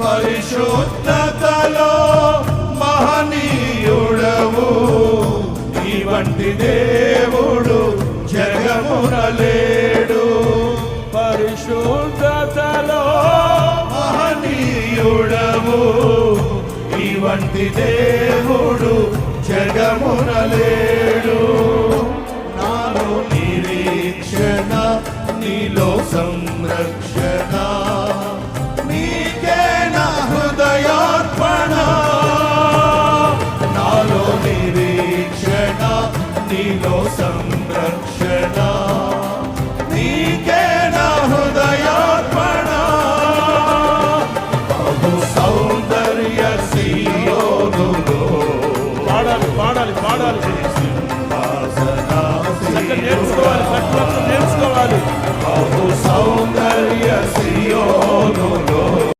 పరిశుద్ధతలో మహనీయుడవు. ఇవంటి దేవుడు జగమునలేడు. పరిశుద్ధతలో మహనీయుడవు. ఇవంటి దేవుడు జగమునలేడు. నాలో నిరీక్షణ నీలో సంరక్షణ. పాడాలి పాడాలి. పాడాలి నేర్చుకోవాలి నేర్చుకోవాలి. సౌందర్య శ్రీయో